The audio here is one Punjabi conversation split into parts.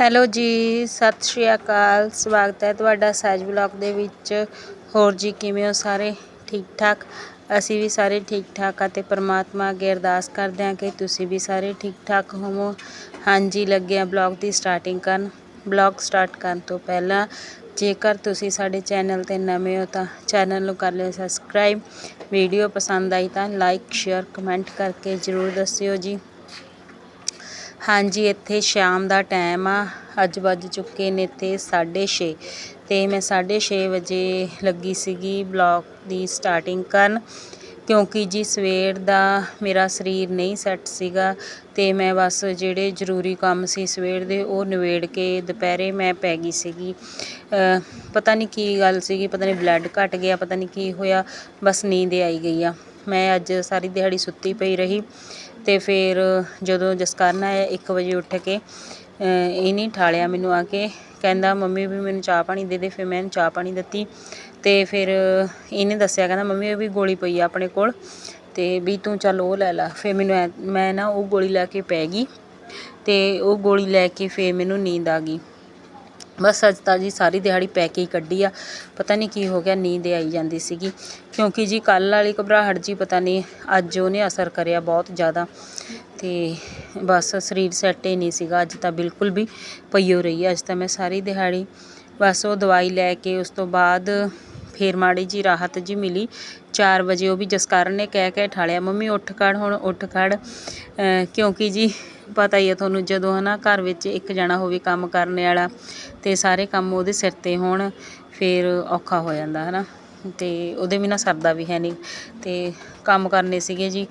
ਹੈਲੋ ਜੀ, ਸਤਿ ਸ਼੍ਰੀ ਅਕਾਲ, ਸਵਾਗਤ ਹੈ ਤੁਹਾਡਾ ਸਹਿਜ ਬਲੌਗ ਦੇ ਵਿੱਚ। ਹੋਰ ਜੀ, ਕਿਵੇਂ ਹੋ ਸਾਰੇ? ਠੀਕ ਠਾਕ ਅਸੀਂ ਵੀ ਸਾਰੇ ਠੀਕ ਠਾਕ ਆ ਅਤੇ ਪ੍ਰਮਾਤਮਾ ਅੱਗੇ ਅਰਦਾਸ ਕਰਦੇ ਹਾਂ ਕਿ ਤੁਸੀਂ ਵੀ ਸਾਰੇ ਠੀਕ ਠਾਕ ਹੋਵੋ। ਹਾਂਜੀ, ਲੱਗੇ ਆ ਬਲੌਗ ਦੀ ਸਟਾਰਟਿੰਗ ਕਰਨ। ਬਲੌਗ ਸਟਾਰਟ ਕਰਨ ਤੋਂ ਪਹਿਲਾਂ, ਜੇਕਰ ਤੁਸੀਂ ਸਾਡੇ ਚੈਨਲ ਤੇ ਨਵੇਂ ਹੋ ਤਾਂ ਚੈਨਲ ਨੂੰ ਕਰ ਲਿਓ ਸਬਸਕ੍ਰਾਈਬ। ਵੀਡੀਓ ਪਸੰਦ ਆਈ ਤਾਂ ਲਾਈਕ, ਸ਼ੇਅਰ, ਕਮੈਂਟ ਕਰਕੇ ਜ਼ਰੂਰ ਦੱਸਿਓ ਜੀ। ਹਾਂਜੀ, ਇੱਥੇ ਸ਼ਾਮ ਦਾ ਟਾਈਮ ਆ। ਅੱਜ ਵੱਜ ਚੁੱਕੇ ਨੇ ਤੇ 6:30 ਤੇ ਮੈਂ 6:30 ਵਜੇ ਲੱਗੀ ਸੀਗੀ ਬਲੌਗ ਦੀ ਸਟਾਰਟਿੰਗ ਕਰਨ, ਕਿਉਂਕਿ ਜੀ ਸਵੇਰ ਦਾ ਮੇਰਾ ਸਰੀਰ ਨਹੀਂ ਸੈੱਟ ਸੀਗਾ ਤੇ ਮੈਂ ਬਸ ਜਿਹੜੇ ਜ਼ਰੂਰੀ ਕੰਮ ਸੀ ਸਵੇਰ ਦੇ ਉਹ ਨਿਬੇੜ ਕੇ ਦੁਪਹਿਰੇ ਮੈਂ ਪੈ ਗਈ ਸੀਗੀ। ਪਤਾ ਨਹੀਂ ਕੀ ਗੱਲ ਸੀਗੀ, ਪਤਾ ਨਹੀਂ ਬਲੱਡ ਘਟ ਗਿਆ, ਪਤਾ ਨਹੀਂ ਕੀ ਹੋਇਆ, ਬਸ ਨੀਂਦ ਆਈ ਗਈ ਆ। ਮੈਂ ਅੱਜ ਸਾਰੀ ਦਿਹਾੜੀ ਸੁੱਤੀ ਪਈ ਰਹੀ। ਤੇ ਫਿਰ ਜਦੋਂ ਜਸਕਰਨ ਆਇਆ 1 ਵਜੇ ਉੱਠ ਕੇ ਇਹਨੇ ਠਾਲਿਆ ਮੈਨੂੰ ਆ ਕੇ, ਕਹਿੰਦਾ ਮੰਮੀ ਵੀ ਮੈਨੂੰ ਚਾਹ ਪਾਣੀ ਦੇ ਦੇ, ਫਿਰ ਮੈਂ ਇਹਨੂੰ ਚਾਹ ਪਾਣੀ ਦਿੱਤੀ ਤੇ ਫਿਰ ਇਹਨੇ ਦੱਸਿਆ, ਕਹਿੰਦਾ ਮੰਮੀ ਇਹ ਵੀ ਗੋਲੀ ਪਈ ਆ ਆਪਣੇ ਕੋਲ ਤੇ ਵੀ ਤੂੰ ਚੱਲ ਉਹ ਲੈ ਲੈ। ਫਿਰ ਮੈਨੂੰ ਐਂ- ਮੈਂ ਨਾ ਉਹ ਗੋਲੀ ਲੈ ਕੇ ਪੈ ਗਈ ਤੇ ਉਹ ਗੋਲੀ ਲੈ ਕੇ ਫਿਰ ਮੈਨੂੰ ਨੀਂਦ ਆ ਗਈ। ਬਸ ਅੱਜ ਤਾਂ ਜੀ ਸਾਰੀ ਦਿਹਾੜੀ ਪੈ ਕੇ ਹੀ ਕੱਢੀ ਆ। ਪਤਾ ਨਹੀਂ ਕੀ ਹੋ ਗਿਆ, ਨੀਂਦ ਆਈ ਜਾਂਦੀ ਸੀਗੀ। ਕਿਉਂਕਿ ਜੀ ਕੱਲ ਵਾਲੀ ਘਬਰਾਹਟ ਜੀ ਪਤਾ ਨਹੀਂ, ਅੱਜ ਉਹਨੇ ਅਸਰ ਕਰਿਆ ਬਹੁਤ ਜ਼ਿਆਦਾ। ਤੇ ਬਸ ਸਰੀਰ ਸੈੱਟ ਹੀ ਨਹੀਂ ਸੀਗਾ, ਅੱਜ ਤਾਂ ਬਿਲਕੁਲ ਵੀ ਪਈਓ ਰਹੀ ਆ। ਅੱਜ ਤਾਂ ਮੈਂ ਸਾਰੀ ਦਿਹਾੜੀ ਬਸ ਉਹ ਦਵਾਈ ਲੈ ਕੇ, ਉਸ ਤੋਂ ਬਾਅਦ ਫੇਰ ਮਾੜੀ ਜੀ ਰਾਹਤ ਜੀ ਮਿਲੀ। 4 ਵਜੇ ਉਹ ਵੀ ਜਸਕਰਨ ਨੇ ਕਹਿ ਕੇ ਠਾਲਿਆ, ਮੰਮੀ, ਉੱਠ ਖੜ ਹੁਣ, ਉੱਠ ਖੜ। ਕਿਉਂਕਿ ਜੀ, ਪਤਾ ਹੀ ਹੈ ਤੁਹਾਨੂੰ, ਜਦੋਂ ਹਨਾ ਘਰ ਵਿੱਚ ਇੱਕ ਜਣਾ ਹੋਵੇ ਕੰਮ ਕਰਨ ਵਾਲਾ, ਤੇ ਸਾਰੇ ਕੰਮ ਉਹਦੇ ਸਿਰ ਤੇ ਹੋਣ, ਫਿਰ ਔਖਾ ਹੋ ਜਾਂਦਾ ਹਨਾ। ਤੇ ਉਹਦੇ ਬਿਨਾਂ ਸਰਦਾ ਵੀ ਹੈ ਨਹੀਂ। ਤੇ ਕੰਮ ਕਰਨੇ ਸੀਗੇ ਜੀ,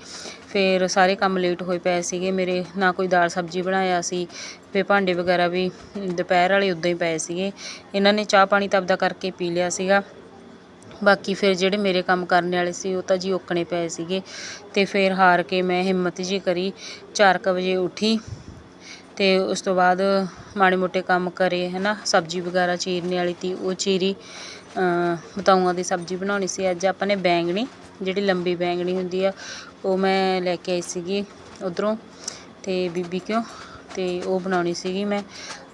ਫਿਰ ਸਾਰੇ ਕੰਮ ਲੇਟ ਹੋਏ ਪਏ ਸੀਗੇ। ਮੇਰੇ ਨਾ ਕੋਈ ਦਾਲ ਸਬਜ਼ੀ ਬਣਾਇਆ ਸੀ ਤੇ ਭਾਂਡੇ ਵਗੈਰਾ ਵੀ ਦੁਪਹਿਰ ਵਾਲੇ ਉਦਾਂ ਹੀ ਪਏ ਸੀਗੇ। ਇਹਨਾਂ ਨੇ ਚਾਹ ਪਾਣੀ ਤਾਂ ਆਪਦਾ ਕਰਕੇ ਪੀ ਲਿਆ ਸੀਗਾ। ਬਾਕੀ ਫਿਰ ਜਿਹੜੇ ਮੇਰੇ ਕੰਮ ਕਰਨ ਵਾਲੇ ਸੀ, ਉਹ ਤਾਂ ਜੀ ਓਕਣੇ ਪਏ ਸੀਗੇ। ਤੇ ਫਿਰ ਹਾਰ ਕੇ ਮੈਂ ਹਿੰਮਤ ਜੀ ਕਰੀ 4:00 ਵਜੇ ਉੱਠੀ। ਤੇ ਉਸ ਤੋਂ ਬਾਅਦ ਮਾੜੇ ਮੋਟੇ ਕੰਮ ਕਰੇ, ਹਨਾ, ਸਬਜ਼ੀ ਵਗੈਰਾ ਚੀਰਨੇ ਵਾਲੀ ਤੀ, ਉਹ ਚੀਰੀ ਅ ਬਤਾਊਆਂ ਦੀ ਸਬਜ਼ੀ ਬਣਾਉਣੀ ਸੀ। ਅੱਜ ਆਪਾਂ ਨੇ ਬੈਂਗਣੀ, ਜਿਹੜੀ ਲੰਬੀ ਬੈਂਗਣੀ ਹੁੰਦੀ ਆ, ਉਹ ਮੈਂ ਲੈ ਕੇ ਆਈ ਸੀਗੀ ਉਧਰੋਂ। ਤੇ ਬੀਬੀ ਕਿਉਂ? ਤੇ ਉਹ ਬਣਾਉਣੀ ਸੀਗੀ ਮੈਂ।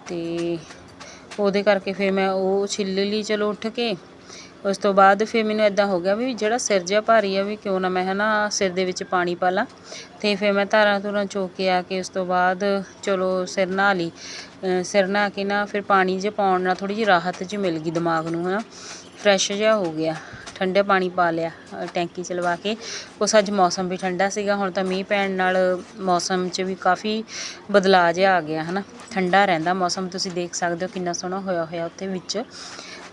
ਤੇ ਉਹਦੇ ਕਰਕੇ ਫਿਰ ਮੈਂ ਉਹ ਛਿੱਲ ਲਈ, ਚਲੋ ਉੱਠ ਕੇ। ਉਸ ਤੋਂ ਬਾਅਦ ਫਿਰ ਮੈਨੂੰ ਇਦਾਂ ਹੋ ਗਿਆ ਵੀ ਜਿਹੜਾ ਸਿਰ ਜਿਹਾ ਭਾਰੀ ਆ ਵੀ ਕਿਉਂ ਨਾ ਮੈਂ ਹਨਾ ਸਿਰ ਦੇ ਵਿੱਚ ਪਾਣੀ ਪਾ ਲਾਂ। ਤੇ ਫਿਰ ਮੈਂ ਧਾਰਾਂ ਧੁਰਾਂ ਚੋ ਕੇ ਆ ਕੇ ਉਸ ਤੋਂ ਬਾਅਦ ਚਲੋ ਸਿਰ ਨਹਾ ਲਈ। ਸਿਰ ਨਹਾ ਕੇ ਨਾ ਫਿਰ ਪਾਣੀ ਜੇ ਪਾਉਣ ਨਾਲ ਥੋੜੀ ਜਿਹੀ ਰਾਹਤ ਜਿਹੀ ਮਿਲ ਗਈ ਦਿਮਾਗ ਨੂੰ ਹਨਾ। ਫਰੈਸ਼ ਜਿਹਾ ਹੋ ਗਿਆ। ਠੰਡੇ ਪਾਣੀ ਪਾ ਲਿਆ ਟੈਂਕੀ ਚਲਵਾ ਕੇ। ਉਸ ਅੱਜ ਮੌਸਮ ਵੀ ਠੰਡਾ ਸੀਗਾ, ਹੁਣ ਤਾਂ ਮੀਂਹ ਪੈਣ ਨਾਲ ਮੌਸਮ 'ਚ ਵੀ ਕਾਫੀ ਬਦਲਾਅ ਜਿਹਾ ਆ ਗਿਆ ਹਨਾ। ਠੰਡਾ ਰਹਿੰਦਾ ਮੌਸਮ, ਤੁਸੀਂ ਦੇਖ ਸਕਦੇ ਹੋ ਕਿੰਨਾ ਸੋਹਣਾ ਹੋਇਆ ਹੋਇਆ ਉੱਥੇ ਵਿੱਚ।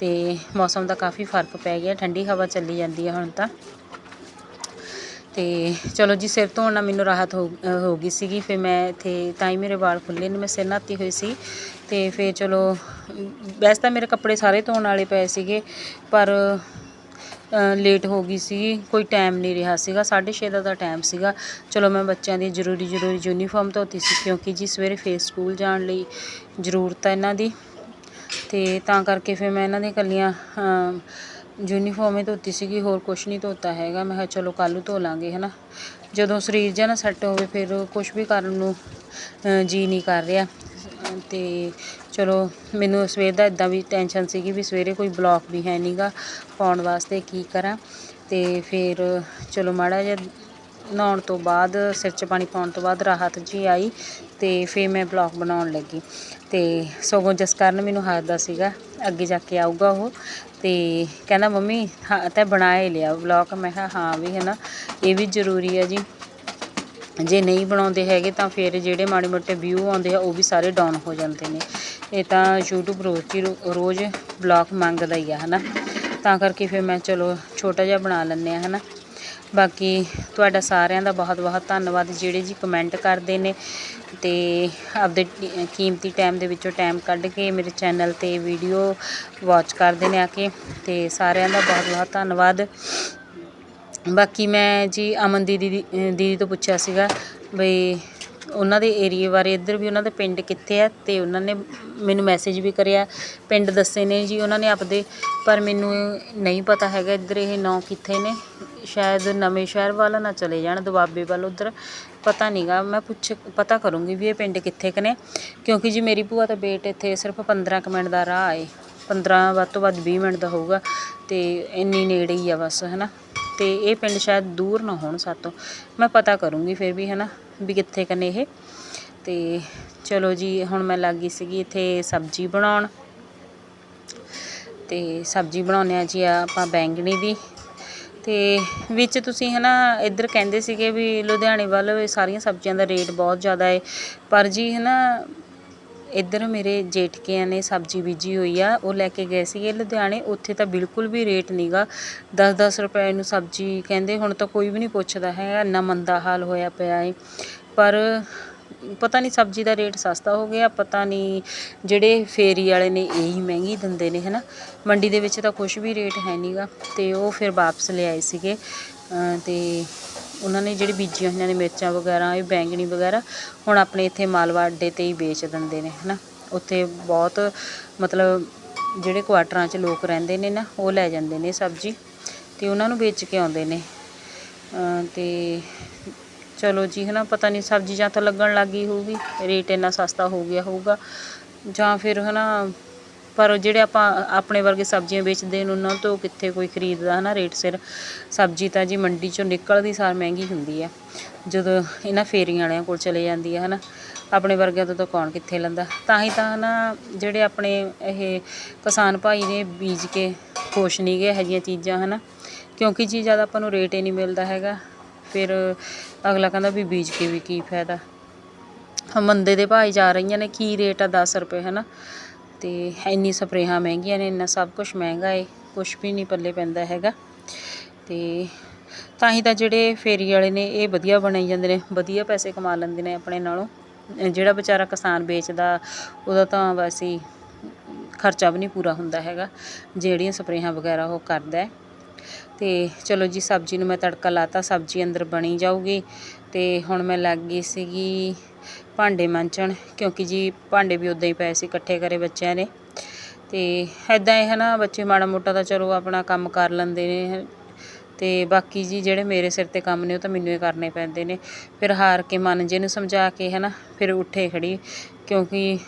ਤੇ ਮੌਸਮ ਦਾ ਕਾਫੀ ਫ਼ਰਕ ਪੈ ਗਿਆ, ਠੰਡੀ ਹਵਾ ਚੱਲੀ ਜਾਂਦੀ ਹੈ ਹੁਣ ਤਾਂ। ਤੇ ਚਲੋ ਜੀ, ਸਿਰ ਧੋਣ ਨਾਲ ਮੈਨੂੰ ਰਾਹਤ ਹੋ ਹੋ ਗਈ ਸੀਗੀ, ਫਿਰ ਮੈਂ ਇੱਥੇ ਤਾਂ ਹੀ ਮੇਰੇ ਵਾਲ ਖੁੱਲੇ ਨੇ, ਮੈਂ ਸਿਰ ਨਹਾਤੀ ਹੋਈ ਸੀ। ਤੇ ਫਿਰ ਚਲੋ, ਵੈਸੇ ਤਾਂ ਮੇਰੇ ਕੱਪੜੇ ਸਾਰੇ ਧੋਣ ਵਾਲੇ ਪਏ ਸੀਗੇ, ਪਰ ਲੇਟ ਹੋ ਗਈ ਸੀ ਕੋਈ ਟਾਈਮ ਨਹੀਂ ਰਿਹਾ ਸੀਗਾ 6:30 ਦਾ ਤਾਂ ਟਾਈਮ ਸੀਗਾ। ਚਲੋ ਮੈਂ ਬੱਚਿਆਂ ਦੀ ਜ਼ਰੂਰੀ ਜ਼ਰੂਰੀ ਯੂਨੀਫਾਰਮ ਧੋਤੀ ਸੀ, ਕਿਉਂਕਿ ਜੀ ਸਵੇਰੇ ਫੇਰ ਸਕੂਲ ਜਾਣ ਲਈ ਜ਼ਰੂਰਤ ਹੈ ਇਹਨਾਂ ਦੀ। ਅਤੇ ਤਾਂ ਕਰਕੇ ਫਿਰ ਮੈਂ ਇਹਨਾਂ ਦੀਆਂ ਇਕੱਲੀਆਂ ਅ, ਯੂਨੀਫਾਰਮ ਹੀ ਧੋਤੀ ਸੀਗੀ ਹੋਰ ਕੁਛ ਨਹੀਂ ਧੋਤਾ ਹੈਗਾ। ਮੈਂ ਕਿਹਾ ਚਲੋ ਕੱਲ੍ਹ ਨੂੰ ਧੋ ਲਾਂਗੇ ਨਾ ਜਦੋਂ ਸਰੀਰ ਜਿਹਾ ਨਾ ਸੈੱਟ ਹੋਵੇ ਫਿਰ ਕੁਛ ਵੀ ਕਰਨ ਨੂੰ ਅ, ਜੀ ਨਹੀਂ ਕਰ ਰਿਹਾ। ਅਤੇ ਚਲੋ ਮੈਨੂੰ ਸਵੇਰ ਦਾ ਇਦਾਂ ਵੀ ਟੈਨਸ਼ਨ ਸੀਗੀ ਵੀ ਸਵੇਰੇ ਕੋਈ ਬਲੌਕ ਵੀ ਹੈ ਨਹੀਂਗਾ ਪਾਉਣ ਵਾਸਤੇ ਕੀ ਕਰਾਂ। ਅਤੇ ਫਿਰ ਚਲੋ ਮਾੜਾ ਜਿਹਾ ਨਹਾਉਣ ਤੋਂ ਬਾਅਦ ਸਿਰ 'ਚ ਪਾਣੀ ਪਾਉਣ ਤੋਂ ਬਾਅਦ ਰਾਹਤ ਜੀ ਆਈ। ਤੇ ਫਿਰ ਮੈਂ ਬਲੌਗ ਬਣਾਉਣ ਲੱਗੀ ਤੇ ਸਗੋਂ ਜਸਕਰਨ ਮੈਨੂੰ ਹੱਸਦਾ ਸੀਗਾ, ਅੱਗੇ ਜਾ ਕੇ ਆਊਗਾ ਉਹ ਤੇ ਕਹਿੰਦਾ, ਮੰਮੀ, ਹਾਂ, ਤਾਂ ਬਣਾ ਹੀ ਲਿਆ ਬਲੌਗ ਮੈਂ ਕਿਹਾ, ਹਾਂ ਵੀ ਹੈ ਨਾ ਇਹ ਵੀ ਜ਼ਰੂਰੀ ਹੈ ਜੀ। ਜੇ ਨਹੀਂ ਬਣਾਉਂਦੇ ਹੈਗੇ ਤਾਂ ਫਿਰ ਜਿਹੜੇ ਮਾੜੇ ਮੋਟੇ ਵਿਊ ਆਉਂਦੇ ਆ, ਉਹ ਵੀ ਸਾਰੇ ਡਾਊਨ ਹੋ ਜਾਂਦੇ ਨੇ। ਇਹ ਤਾਂ YouTube ਰੋਜ਼ ਹੀ ਰੋ- ਰੋਜ਼ ਬਲੌਗ ਮੰਗਦਾ ਹੀ ਆ, ਹਨਾ। ਤਾਂ ਕਰਕੇ ਫਿਰ ਮੈਂ ਚਲੋ ਛੋਟਾ ਜਿਹਾ ਬਣਾ ਲੈਂਦੇ ਆ, ਹਨਾ। ਬਾਕੀ ਤੁਹਾਡਾ ਸਾਰਿਆਂ ਦਾ ਬਹੁਤ ਬਹੁਤ ਧੰਨਵਾਦ। ਜਿਹੜੇ ਜੀ ਕਮੈਂਟ ਕਰਦੇ ਨੇ ਤੇ ਆਪਦੇ ਕੀਮਤੀ ਟਾਈਮ ਦੇ ਵਿੱਚੋਂ ਟਾਈਮ ਕੱਢ ਕੇ ਮੇਰੇ ਚੈਨਲ ਤੇ ਵੀਡੀਓ ਵਾਚ ਕਰਦੇ ਨੇ ਆ ਕੇ, ਤੇ ਸਾਰਿਆਂ ਦਾ ਬਹੁਤ ਬਹੁਤ ਧੰਨਵਾਦ। ਬਾਕੀ ਮੈਂ ਜੀ ਅਮਨ ਦੀਦੀ ਦੀਦੀ ਤੋਂ ਪੁੱਛਿਆ ਸੀਗਾ ਬਈ ਉਹਨਾਂ ਦੇ ਏਰੀਏ ਬਾਰੇ, ਇੱਧਰ ਵੀ ਉਹਨਾਂ ਦੇ ਪਿੰਡ ਕਿੱਥੇ ਆ? ਤੇ ਉਹਨਾਂ ਨੇ ਮੈਨੂੰ ਮੈਸੇਜ ਵੀ ਕਰਿਆ। ਪਿੰਡ ਦੱਸੇ ਨੇ ਜੀ, ਉਹਨਾਂ ਨੇ ਆਪਦੇ, ਪਰ ਮੈਨੂੰ ਨਹੀਂ ਪਤਾ ਹੈਗਾ ਇੱਧਰ ਇਹ ਨੌ ਕਿੱਥੇ ਨੇ। ਸ਼ਾਇਦ ਨਵੇਂ ਸ਼ਹਿਰ ਵੱਲ ਨਾ ਚਲੇ ਜਾਣ, ਦੁਆਬੇ ਵੱਲ ਉੱਧਰ, ਪਤਾ ਨਹੀਂਗਾ ਮੈਂ ਪੁੱਛ, ਪਤਾ ਕਰੂੰਗੀ ਵੀ ਇਹ ਪਿੰਡ ਕਿੱਥੇ ਕੁ ਨੇ, ਕਿਉਂਕਿ ਜੀ ਮੇਰੀ ਭੂਆ ਦਾ ਬੇਟ ਇੱਥੇ ਸਿਰਫ 15 ਕੁ ਮਿੰਟ ਦਾ ਰਾਹ ਏ 15 ਵੱਧ ਤੋਂ ਵੱਧ 20 ਮਿੰਟ ਦਾ ਹੋਊਗਾ, ਤੇ ਇੰਨੀ ਨੇੜੇ ਹੀ ਆ ਬਸ, ਹਨਾ। ਤੇ ਇਹ ਪਿੰਡ ਸ਼ਾਇਦ ਦੂਰ ਨਾ ਹੋਣ ਸਾਤੋਂ। ਮੈਂ ਪਤਾ ਕਰੂੰਗੀ ਫਿਰ ਵੀ, ਹਨਾ, ਵੀ ਕਿੱਥੇ ਕਨੇ ਇਹ। ਤੇ ਚਲੋ ਜੀ, ਹੁਣ ਮੈਂ ਲੱਗ ਗਈ ਸੀਗੀ ਇੱਥੇ ਸਬਜ਼ੀ ਬਣਾਉਣ। ਤੇ ਸਬਜ਼ੀ ਬਣਾਉਂਦੇ ਆ ਜੀ ਆਪਾਂ ਬੈਂਗਣੀ ਦੀ। ਅਤੇ ਵਿੱਚ ਤੁਸੀਂ ਹੈ ਨਾ ਇੱਧਰ ਕਹਿੰਦੇ ਸੀਗੇ ਵੀ ਲੁਧਿਆਣੇ ਵੱਲ ਇਹ ਸਾਰੀਆਂ ਸਬਜ਼ੀਆਂ ਦਾ ਰੇਟ ਬਹੁਤ ਜ਼ਿਆਦਾ ਹੈ ਪਰ ਜੀ ਹੈ ਨਾ ਇੱਧਰ ਮੇਰੇ ਜੇਠਕਿਆਂ ਨੇ ਸਬਜ਼ੀ ਬੀਜੀ ਹੋਈ ਆ, ਉਹ ਲੈ ਕੇ ਗਏ ਸੀਗੇ ਲੁਧਿਆਣੇ, ਉੱਥੇ ਤਾਂ ਬਿਲਕੁਲ ਵੀ ਰੇਟ ਨਹੀਂਗਾ 10-10 ਰੁਪਏ ਨੂੰ ਸਬਜ਼ੀ ਕਹਿੰਦੇ, ਹੁਣ ਤਾਂ ਕੋਈ ਵੀ ਨਹੀਂ ਪੁੱਛਦਾ ਹੈ ਇੰਨਾ ਮੰਦਾ ਹਾਲ ਹੋਇਆ ਪਿਆ ਹੈ ਪਰ ਪਤਾ ਨਹੀਂ ਸਬਜ਼ੀ ਦਾ ਰੇਟ ਸਸਤਾ ਹੋ ਗਿਆ, ਪਤਾ ਨਹੀਂ ਜਿਹੜੇ ਫੇਰੀ ਵਾਲੇ ਨੇ ਇਹੀ ਮਹਿੰਗੀ ਦਿੰਦੇ ਨੇ, ਹਨਾ। ਮੰਡੀ ਦੇ ਵਿੱਚ ਤਾਂ ਕੁਝ ਵੀ ਰੇਟ ਹੈ ਨਹੀਂਗਾ ਤੇ ਉਹ ਫਿਰ ਵਾਪਸ ਲਿਆਏ ਸੀਗੇ। ਅਮ ਤੇ ਉਹਨਾਂ ਨੇ ਜਿਹੜੇ ਬੀਜੀਆਂ ਹੋਈਆਂ ਨੇ, ਮਿਰਚਾਂ ਵਗੈਰਾ, ਇਹ ਬੈਂਗਣੀ ਵਗੈਰਾ, ਹੁਣ ਆਪਣੇ ਇੱਥੇ ਮਾਲਵਾ ਅੱਡੇ ਤੇ ਹੀ ਵੇਚ ਦਿੰਦੇ ਨੇ, ਹਨਾ। ਉੱਥੇ ਬਹੁਤ ਮਤਲਬ ਜਿਹੜੇ ਕੁਆਟਰਾਂ 'ਚ ਲੋਕ ਰਹਿੰਦੇ ਨੇ ਨਾ, ਉਹ ਲੈ ਜਾਂਦੇ ਨੇ ਸਬਜ਼ੀ, ਤੇ ਉਹਨਾਂ ਨੂੰ ਵੇਚ ਕੇ ਆਉਂਦੇ ਨੇ। ਅਮ ਤੇ ਚਲੋ ਜੀ ਹੈ ਨਾ ਪਤਾ ਨਹੀਂ, ਸਬਜ਼ੀ ਜਾਂ ਤਾਂ ਲੱਗਣ ਲੱਗ ਗਈ ਹੋਊਗੀ, ਰੇਟ ਇੰਨਾ ਸਸਤਾ ਹੋ ਗਿਆ ਹੋਊਗਾ। ਜਾਂ ਫਿਰ ਹੈ ਨਾ ਪਰ ਜਿਹੜੇ ਆਪਾਂ ਆਪਣੇ ਵਰਗੇ ਸਬਜ਼ੀਆਂ ਵੇਚਦੇ ਨੇ, ਉਹਨਾਂ ਤੋਂ ਕਿੱਥੇ ਕੋਈ ਖਰੀਦਦਾ ਹੈ ਨਾ ਰੇਟ ਸਿਰ। ਸਬਜ਼ੀ ਤਾਂ ਜੀ ਮੰਡੀ ਚੋਂ ਨਿਕਲਦੀ, ਸਾਰ ਮਹਿੰਗੀ ਹੁੰਦੀ ਆ। ਜਦੋਂ ਇਹਨਾਂ ਫੇਰੀਆਂ ਵਾਲਿਆਂ ਕੋਲ ਚਲੇ ਜਾਂਦੀ ਆ ਹੈ ਨਾ ਆਪਣੇ ਵਰਗਿਆਂ ਤੋਂ ਤਾਂ ਕੌਣ ਕਿੱਥੇ ਲੈਂਦਾ? ਤਾਂ ਹੀ ਤਾਂ ਨਾ ਜਿਹੜੇ ਆਪਣੇ ਇਹ ਕਿਸਾਨ ਭਾਈ ਨੇ ਬੀਜ ਕੇ ਖੁਸ਼ ਨਹੀਂ ਗਏ ਇਹੋ ਜਿਹੀਆਂ ਚੀਜ਼ਾਂ ਹੈ ਨਾ ਕਿਉਂਕਿ ਜੀ ਜ਼ਿਆਦਾ ਆਪਾਂ ਨੂੰ ਰੇਟ ਹੀ ਨਹੀਂ ਮਿਲਦਾ ਹੈਗਾ ਫਿਰ ਅਗਲਾ ਕਹਿੰਦਾ ਵੀ ਬੀਜ ਕੇ ਵੀ ਕੀ ਫਾਇਦਾ। ਮੰਦੇ ਦੇ ਭਾਅ ਜਾ ਰਹੀਆਂ ਨੇ, ਕੀ ਰੇਟ ਆ 10 ਰੁਪਏ, ਹਨਾ? ਤੇ ਇੰਨੀ ਸਪਰੇਹਾਂ ਮਹਿੰਗੀਆਂ ਨੇ, ਇੰਨਾ ਸਭ ਕੁਝ ਮਹਿੰਗਾ ਏ ਕੁਝ ਵੀ ਨਹੀਂ ਪੱਲੇ ਪੈਂਦਾ ਹੈਗਾ। ਤੇ ਤਾਂ ਹੀ ਤਾਂ ਜਿਹੜੇ ਫੇਰੀ ਵਾਲੇ ਨੇ, ਇਹ ਵਧੀਆ ਬਣਾਈ ਜਾਂਦੇ ਨੇ, ਵਧੀਆ ਪੈਸੇ ਕਮਾ ਲੈਂਦੇ ਨੇ ਆਪਣੇ ਨਾਲੋਂ। ਜਿਹੜਾ ਵਿਚਾਰਾ ਕਿਸਾਨ ਵੇਚਦਾ, ਉਹਦਾ ਤਾਂ ਵੈਸੇ ਖਰਚਾ ਵੀ ਨਹੀਂ ਪੂਰਾ ਹੁੰਦਾ ਹੈਗਾ, ਜਿਹੜੀਆਂ ਸਪਰੇਹਾਂ ਵਗੈਰਾ ਉਹ ਕਰਦਾ ਤੇ ਚਲੋ ਜੀ, ਸਬਜ਼ੀ ਨੂੰ ਮੈਂ ਤੜਕਾ ਲਾਤਾ, ਸਬਜ਼ੀ ਅੰਦਰ ਬਣੀ ਜਾਊਗੀ। ਤੇ ਹੁਣ ਮੈਂ ਲੱਗ ਗਈ ਸੀਗੀ ਭਾਂਡੇ ਮਾਂਜਣ, ਕਿਉਂਕਿ ਜੀ ਭਾਂਡੇ ਵੀ ਉਦਾਂ ਹੀ ਪਏ ਸੀ ਇਕੱਠੇ ਕਰੇ ਬੱਚਿਆਂ ਨੇ ਤੇ ਐਦਾਂ ਇਹ ਹੈ ਨਾ, ਬੱਚੇ ਮਾੜਾ ਮੋਟਾ ਤਾਂ ਚਲੋ ਆਪਣਾ ਕੰਮ ਕਰ ਲੈਂਦੇ ਨੇ। ਤੇ ਬਾਕੀ ਜੀ, ਜਿਹੜੇ ਮੇਰੇ ਸਿਰ ਤੇ ਕੰਮ ਨੇ, ਉਹ ਤਾਂ ਮੈਨੂੰ ਹੀ ਕਰਨੇ ਪੈਂਦੇ ਨੇ। ਫਿਰ ਹਾਰ ਕੇ ਮਨ ਜੇ ਨੂੰ ਸਮਝਾ ਕੇ ਹੈ ਨਾ, ਫਿਰ ਉੱਠੇ ਖੜੀ। ਕਿਉਂਕਿ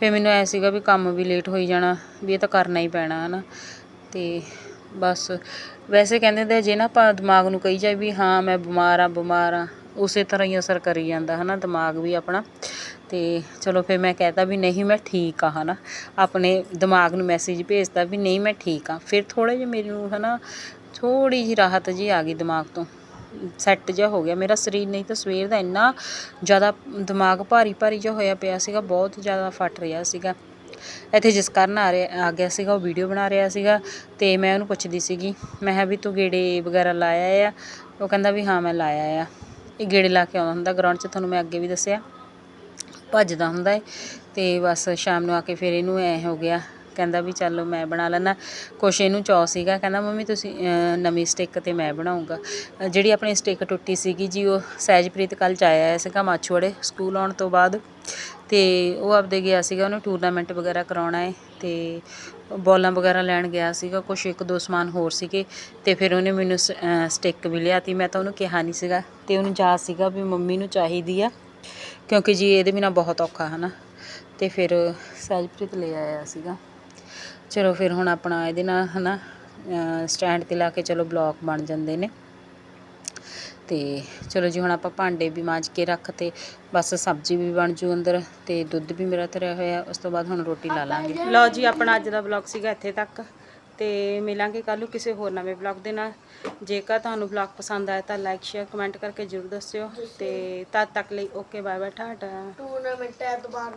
ਫਿਰ ਮੈਨੂੰ ਐ ਸੀਗਾ ਵੀ ਕੰਮ ਵੀ ਲੇਟ ਹੋਈ ਜਾਣਾ, ਵੀ ਇਹ ਤਾਂ ਕਰਨਾ ਹੀ ਪੈਣਾ, ਹੈ ਨਾ। ਤੇ ਬਸ। ਵੈਸੇ ਕਹਿੰਦੇ ਤੇ ਜੇ ਨਾ ਆਪਾਂ ਦਿਮਾਗ ਨੂੰ ਕਹੀ ਜਾਏ ਵੀ ਹਾਂ, ਮੈਂ ਬਿਮਾਰ ਆ ਬਿਮਾਰ ਆ ਉਸੇ ਤਰ੍ਹਾਂ ਹੀ ਅਸਰ ਕਰੀ ਜਾਂਦਾ ਹੈ ਨਾ ਦਿਮਾਗ ਵੀ ਆਪਣਾ। ਅਤੇ ਚਲੋ ਫਿਰ ਮੈਂ ਕਹਿਤਾ ਵੀ ਨਹੀਂ, ਮੈਂ ਠੀਕ ਹਾਂ ਹੈ ਨਾ ਆਪਣੇ ਦਿਮਾਗ ਨੂੰ ਮੈਸੇਜ ਭੇਜਤਾ ਵੀ ਨਹੀਂ, ਮੈਂ ਠੀਕ ਹਾਂ। ਫਿਰ ਥੋੜਾ ਜਿਹਾ ਮੈਨੂੰ ਨਾ ਥੋੜ੍ਹੀ ਜਿਹੀ ਰਾਹਤ ਜੀ ਆ ਗਈ ਦਿਮਾਗ ਤੋਂ। ਸੈੱਟ ਜਿਹਾ ਹੋ ਗਿਆ। ਮੇਰਾ ਸਰੀਰ ਨਹੀਂ ਤਾਂ ਸਵੇਰ ਦਾ ਇੰਨਾ ਜ਼ਿਆਦਾ ਦਿਮਾਗ ਭਾਰੀ ਭਾਰੀ ਜਿਹਾ ਹੋਇਆ ਪਿਆ ਸੀਗਾ, ਬਹੁਤ ਜ਼ਿਆਦਾ ਫਟ ਰਿਹਾ ਸੀਗਾ। ਇੱਥੇ ਜਿਸ ਕਾਰਨ ਆ ਰਿਹਾ, ਆ ਗਿਆ ਸੀਗਾ, ਉਹ ਵੀਡੀਓ ਬਣਾ ਰਿਹਾ ਸੀਗਾ ਤੇ ਮੈਂ ਉਹਨੂੰ ਪੁੱਛਦੀ ਸੀਗੀ, ਮੈਂ ਕਿਹਾ ਵੀ ਤੂੰ ਗੇੜੇ ਵਗੈਰਾ ਲਾਇਆ ਆ? ਉਹ ਕਹਿੰਦਾ ਵੀ ਹਾਂ, ਮੈਂ ਲਾਇਆ ਆ। ਇਹ ਗੇੜੇ ਲਾ ਕੇ ਆਉਂਦਾ ਹੁੰਦਾ ਗਰਾਊਂਡ 'ਚ ਤੁਹਾਨੂੰ ਮੈਂ ਅੱਗੇ ਵੀ ਦੱਸਿਆ, ਭੱਜਦਾ ਹੁੰਦਾ ਏ ਤੇ ਬਸ ਸ਼ਾਮ ਨੂੰ ਆ ਕੇ ਫਿਰ ਇਹਨੂੰ ਐ ਹੋ ਗਿਆ, ਕਹਿੰਦਾ ਵੀ ਚੱਲ ਮੈਂ ਬਣਾ ਲੈਣਾ ਕੁਛ ਇਹਨੂੰ ਚੌ ਸੀਗਾ, ਕਹਿੰਦਾ ਮੰਮੀ ਤੁਸੀਂ ਨਵੀਂ ਸਟਿੱਕ ਤੇ ਮੈਂ ਬਣਾਉਂਗਾ ਜਿਹੜੀ ਆਪਣੀ ਸਟਿੱਕ ਟੁੱਟੀ ਸੀਗੀ ਜੀ, ਉਹ ਸਹਿਜਪ੍ਰੀਤ ਕੱਲ੍ਹ ਚ ਆਇਆ ਸੀਗਾ ਮਾਛੂੜੇ ਸਕੂਲ ਆਉਣ ਤੋਂ ਬਾਅਦ। ਤੇ ਉਹ ਆਪਦੇ ਗਿਆ ਸੀਗਾ, ਉਹਨੂੰ ਟੂਰਨਾਮੈਂਟ ਵਗੈਰਾ ਕਰਾਉਣਾ ਹੈ ਤੇ ਬੋਲਾਂ ਵਗੈਰਾ ਲੈਣ ਗਿਆ ਸੀਗਾ, ਕੁਛ ਇੱਕ ਦੋ ਸਮਾਨ ਹੋਰ ਸੀਗੇ ਤੇ ਫਿਰ ਉਹਨੇ ਮੈਨੂੰ ਸ- ਸਟਿੱਕ ਵੀ ਲਿਆਤੀ ਮੈਂ ਤਾਂ ਉਹਨੂੰ ਕਿਹਾ ਨਹੀਂ ਸੀਗਾ ਤੇ ਉਹਨੂੰ ਜਾ ਸੀਗਾ ਵੀ ਮੰਮੀ ਨੂੰ ਚਾਹੀਦੀ ਆ, ਕਿਉਂਕਿ ਜੀ ਇਹਦੇ ਬਿਨਾ ਬਹੁਤ ਔਖਾ, ਹਨਾ। ਤੇ ਫਿਰ ਸਹਿਜਪ੍ਰੀਤ ਲੈ ਆਇਆ ਸੀਗਾ। ਚਲੋ ਫਿਰ ਹੁਣ ਆਪਣਾ ਇਹਦੇ ਨਾਲ, ਹਨਾ ਸਟੈਂਡ ਤੇ ਲਾ ਕੇ ਚਲੋ ਬਲੌਕ ਬਣ ਜਾਂਦੇ ਨੇ। ਤੇ ਚਲੋ ਜੀ ਹੁਣ ਆਪਾਂ ਭਾਂਡੇ ਵੀ ਮਾਂਜ ਕੇ ਰੱਖਤੇ ਬਸ ਸਬਜ਼ੀ ਵੀ ਬਣ ਜੂ ਅੰਦਰ ਤੇ ਦੁੱਧ ਵੀ ਮੇਰਾ ਧਰਿਆ ਹੋਇਆ ਉਸ ਤੋਂ ਬਾਅਦ ਹੁਣ ਰੋਟੀ ਲਾ ਲਾਂਗੇ। ਲਓ ਜੀ ਆਪਣਾ ਅੱਜ ਦਾ ਵਲੌਗ ਸੀਗਾ ਇੱਥੇ ਤੱਕ ਤੇ ਮਿਲਾਂਗੇ ਕੱਲ੍ਹ ਨੂੰ ਕਿਸੇ ਹੋਰ ਨਵੇਂ ਵਲੌਗ ਦੇ ਨਾਲ। ਜੇਕਰ ਤੁਹਾਨੂੰ ਵਲੌਗ ਪਸੰਦ ਆਇਆ ਤਾਂ ਲਾਈਕ ਸ਼ੇਅਰ ਕਮੈਂਟ ਕਰਕੇ ਜ਼ਰੂਰ ਦੱਸਿਓ ਤੇ ਤਦ ਤੱਕ ਲਈ okay bye bye Tata. Tournament ਐਤਵਾਰ